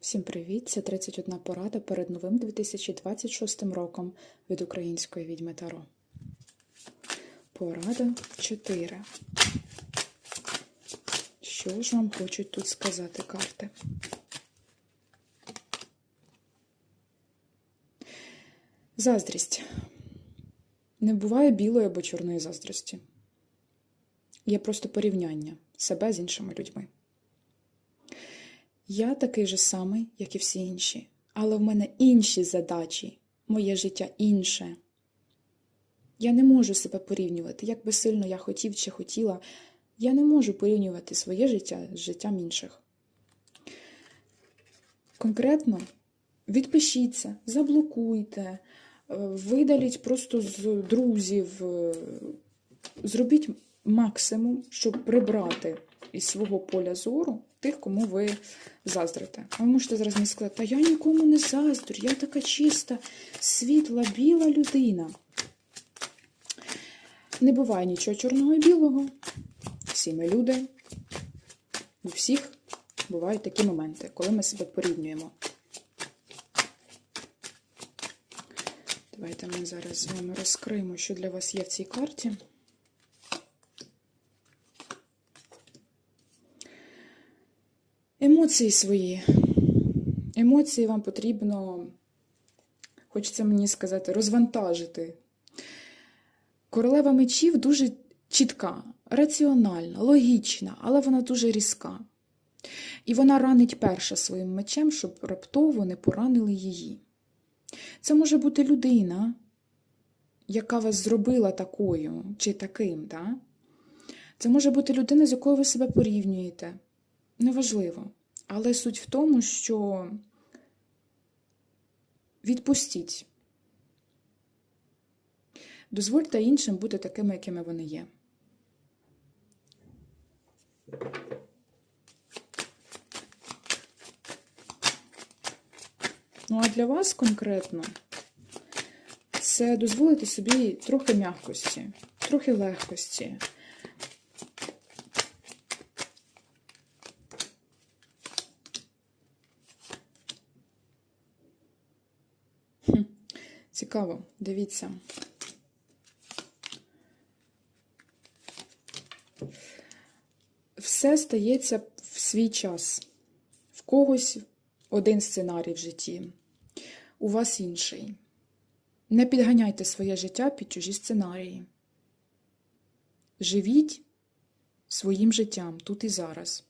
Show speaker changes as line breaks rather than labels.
Всім привіт! Це 31 порада перед новим 2026 роком від української відьми Таро. Порада 4. Що ж вам хочуть тут сказати карти? Заздрість. Не буває білої або чорної заздрості. Є просто порівняння себе з іншими людьми. Я такий же самий, як і всі інші, але в мене інші задачі, моє життя інше. Я не можу себе порівнювати, як би сильно я хотів чи хотіла, я не можу порівнювати своє життя з життям інших. Конкретно відпишіться, заблокуйте, е, видаліть просто з друзів, е, зробіть максимум, щоб прибрати із свого поля зору тих, кому ви заздрите. А ви можете зараз мені сказати, та я нікому не заздрю, я така чиста, світла, біла людина. Не буває нічого чорного і білого. Всі ми люди. У всіх бувають такі моменти, коли ми себе порівнюємо. Давайте ми зараз з вами розкриємо, що для вас є в цій карті. Емоції свої. Емоції вам потрібно, хочеться мені сказати, розвантажити. Королева мечів дуже чітка, раціональна, логічна, але вона дуже різка. І вона ранить перша своїм мечем, щоб раптово не поранили її. Це може бути людина, яка вас зробила такою чи таким. Да? Це може бути людина, з якою ви себе порівнюєте. Неважливо. Але суть в тому, що відпустіть. Дозвольте іншим бути такими, якими вони є. Ну, а для вас конкретно це дозволити собі трохи м'якості, трохи легкості. Цікаво, дивіться. Все стається в свій час. В когось один сценарій в житті, у вас інший. Не підганяйте своє життя під чужі сценарії. Живіть своїм життям тут і зараз.